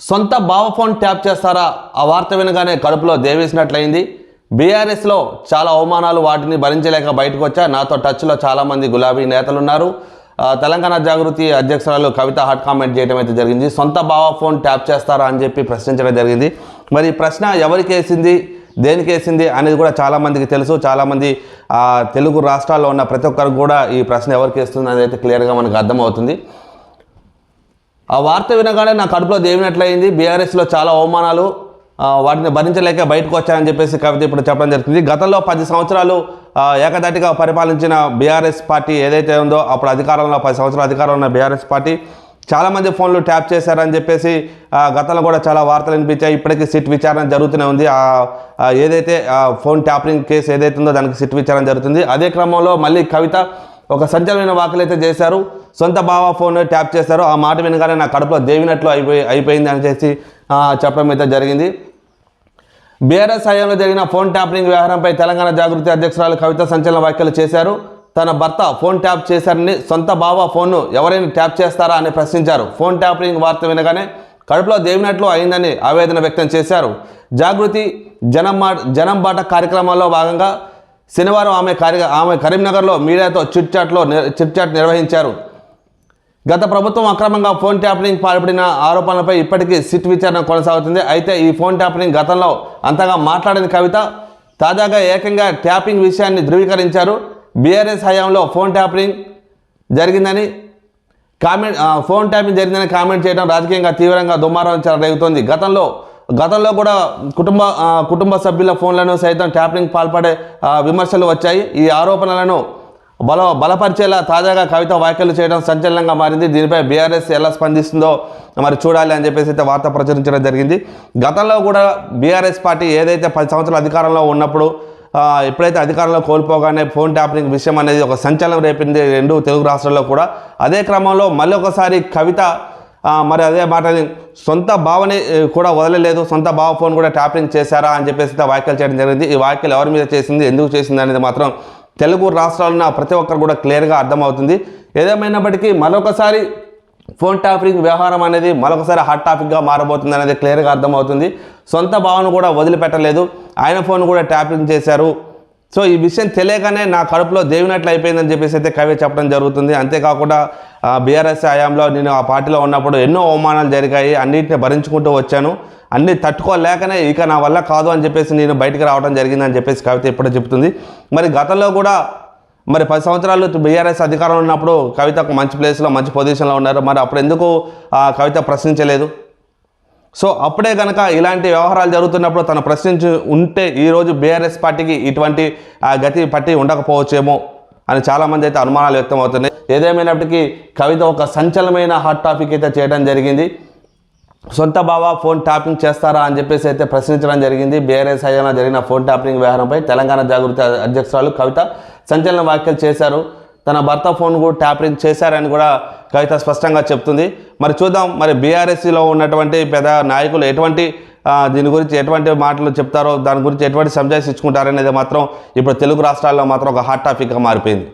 సొంత బావ phone tap చేస్తారా? ఆ వార్త వినగానే కడుపులో దేవేసినట్లయింది. బీఆర్ఎస్లో చాలా అవమానాలు వాటిని భరించలేక బయటకు వచ్చా. నాతో టచ్లో చాలామంది గులాబీ నేతలు ఉన్నారు తెలంగాణ జాగృతి అధ్యక్షురాలు కవిత హాట్ కామెంట్ చేయడం అయితే జరిగింది. సొంత బావ ఫోన్ ట్యాప్ చేస్తారా అని చెప్పి ప్రశ్నించడం జరిగింది. మరి ప్రశ్న ఎవరికి వేసింది? దేనికి వేసింది అనేది కూడా చాలామందికి తెలుసు. చాలామంది తెలుగు రాష్ట్రాల్లో ఉన్న ప్రతి ఒక్కరికి కూడా ఈ ప్రశ్న ఎవరికి వేస్తుంది అనేది అయితే క్లియర్గా మనకు అర్థమవుతుంది. ఆ వార్త వినగానే నా కడుపులో దేవినట్లయింది. బీఆర్ఎస్లో చాలా అవమానాలు. వాటిని భరించలేక బయటకు వచ్చానని చెప్పేసి కవిత ఇప్పుడు చెప్పడం జరుగుతుంది. గతంలో పది సంవత్సరాలు ఏకదాటిగా పరిపాలించిన బీఆర్ఎస్ పార్టీ ఏదైతే ఉందో అప్పుడు అధికారంలో పది సంవత్సరాలు అధికారంలో ఉన్న బీఆర్ఎస్ పార్టీ చాలామంది ఫోన్లు ట్యాప్ చేశారని చెప్పేసి గతంలో కూడా చాలా వార్తలు వినిపించాయి. ఇప్పటికీ సిట్ విచారణ జరుగుతూనే ఉంది. ఏదైతే ఫోన్ ట్యాపింగ్ కేసు ఏదైతే ఉందో దానికి సిట్ విచారణ జరుగుతుంది. అదే క్రమంలో మళ్ళీ కవిత ఒక సంచలనమైన వ్యాఖ్యలు అయితే చేశారు. సొంత బావ ఫోన్ ట్యాప్ చేశారు. ఆ మాట వినగానే నా కడుపులో దేవినట్లు అయిపోయి అయిపోయింది అని చేసి చెప్పడం అయితే జరిగింది. బీఆర్ఎస్ హయాంలో జరిగిన ఫోన్ ట్యాపింగ్ వ్యవహారంపై తెలంగాణ జాగృతి అధ్యక్షురాలు కవిత సంచలన వ్యాఖ్యలు చేశారు. తన భర్త ఫోన్ ట్యాప్ చేశారని సొంత బావ ఫోన్ను ఎవరైనా ట్యాప్ చేస్తారా అని ప్రశ్నించారు. ఫోన్ ట్యాపింగ్ వార్త వినగానే కడుపులో దేవినట్లు అయిందని ఆవేదన వ్యక్తం చేశారు. జాగృతి జనం జనం బాట కార్యక్రమాల్లో భాగంగా శనివారం ఆమె కార్య ఆమె కరీంనగర్లో మీడియాతో చిట్చాట్లో చిట్చాట్ నిర్వహించారు. గత ప్రభుత్వం అక్రమంగా ఫోన్ ట్యాపింగ్ పాల్పడిన ఆరోపణలపై ఇప్పటికీ సిట్ విచారణ కొనసాగుతుంది. అయితే ఈ ఫోన్ ట్యాపింగ్ గతంలో అంతగా మాట్లాడిన కవిత తాజాగా ఏకంగా ట్యాపింగ్ విషయాన్ని ధృవీకరించారు. బీఆర్ఎస్ హయాంలో ఫోన్ ట్యాపింగ్ జరిగిందని కామెంట్ ఫోన్ ట్యాపింగ్ జరిగిందని కామెంట్ చేయడం రాజకీయంగా తీవ్రంగా దుమారం రేగుతోంది గతంలో గతంలో కూడా కుటుంబ కుటుంబ సభ్యుల ఫోన్లను సైతం ట్యాపింగ్ పాల్పడే విమర్శలు వచ్చాయి. ఈ ఆరోపణలను బల బలపరిచేలా తాజాగా కవిత వ్యాఖ్యలు చేయడం సంచలనంగా మారింది. దీనిపై బీఆర్ఎస్ ఎలా స్పందిస్తుందో మరి చూడాలి అని చెప్పేసి అయితే వార్త ప్రచురించడం జరిగింది. గతంలో కూడా బీఆర్ఎస్ పార్టీ ఏదైతే పది సంవత్సరాల అధికారంలో ఉన్నప్పుడు ఎప్పుడైతే అధికారంలో కోల్పోగానే ఫోన్ ట్యాపింగ్ విషయం అనేది ఒక సంచలనం రేపింది రెండు తెలుగు రాష్ట్రాల్లో కూడా అదే క్రమంలో మళ్ళీ ఒకసారి కవిత మరి అదే మాట సొంత భావని కూడా వదలలేదు సొంత భావ ఫోన్ కూడా ట్యాపింగ్ చేశారా అని చెప్పేసి వ్యాఖ్యలు చేయడం జరిగింది. ఈ వ్యాఖ్యలు ఎవరి మీద చేసింది ఎందుకు చేసింది అనేది మాత్రం తెలుగు రాష్ట్రాల్లో ఉన్న ప్రతి ఒక్కరు కూడా క్లియర్గా అర్థమవుతుంది. ఏదేమైనప్పటికీ మరొకసారి ఫోన్ ట్యాపింగ్ వ్యవహారం అనేది మరొకసారి హాట్ టాపిక్గా మారబోతుంది అనేది క్లియర్గా అర్థమవుతుంది. సొంత భావన కూడా వదిలిపెట్టలేదు. ఆయన ఫోన్ కూడా ట్యాపింగ్ చేశారు. సో ఈ విషయం తెలియగానే నా కడుపులో దేవినట్లు అయిపోయిందని చెప్పేసి అయితే కవి చెప్పడం జరుగుతుంది. అంతేకాకుండా బీఆర్ఎస్ హయాంలో నేను ఆ పార్టీలో ఉన్నప్పుడు ఎన్నో అవమానాలు జరిగాయి. అన్నింటిని భరించుకుంటూ వచ్చాను. అన్నీ తట్టుకోలేకనే ఇక నా వల్ల కాదు అని చెప్పేసి నేను బయటకు రావడం జరిగిందని చెప్పేసి కవిత ఇప్పుడే చెప్తుంది మరి గతంలో కూడా మరి పది సంవత్సరాలు బీఆర్ఎస్ అధికారంలో ఉన్నప్పుడు కవిత మంచి ప్లేస్లో మంచి పొజిషన్లో ఉన్నారు. మరి అప్పుడు ఎందుకు ఆ కవిత ప్రశ్నించలేదు? సో అప్పుడే కనుక ఇలాంటి వ్యవహారాలు జరుగుతున్నప్పుడు తను ప్రశ్నించి ఉంటే ఈరోజు బీఆర్ఎస్ పార్టీకి ఇటువంటి ఆ గతి పట్టి ఉండకపోవచ్చేమో అని చాలామంది అయితే అనుమానాలు వ్యక్తం అవుతున్నాయి. ఏదేమైనప్పటికీ కవిత ఒక సంచలనమైన హాట్ టాపిక్ అయితే చేయడం జరిగింది. సొంత బావ ఫోన్ ట్యాపింగ్ చేస్తారా అని చెప్పేసి అయితే ప్రశ్నించడం జరిగింది. బీఆర్ఎస్ హయాంలో జరిగిన ఫోన్ ట్యాపింగ్ వ్యవహారంపై తెలంగాణ జాగృతి అధ్యక్షురాలు కవిత సంచలన వ్యాఖ్యలు చేశారు. తన భర్త ఫోన్ కూడా ట్యాపరింగ్ చేశారని కూడా కవిత స్పష్టంగా చెప్తుంది. మరి చూద్దాం మరి బీఆర్ఎస్సీలో ఉన్నటువంటి పెద్ద నాయకులు ఎటువంటి దీని గురించి ఎటువంటి మాటలు చెప్తారో దాని గురించి ఎటువంటి సంజాయిస్ ఇచ్చుకుంటారనేది మాత్రం ఇప్పుడు తెలుగు రాష్ట్రాల్లో మాత్రం ఒక హాట్ టాపిక్గా మారిపోయింది.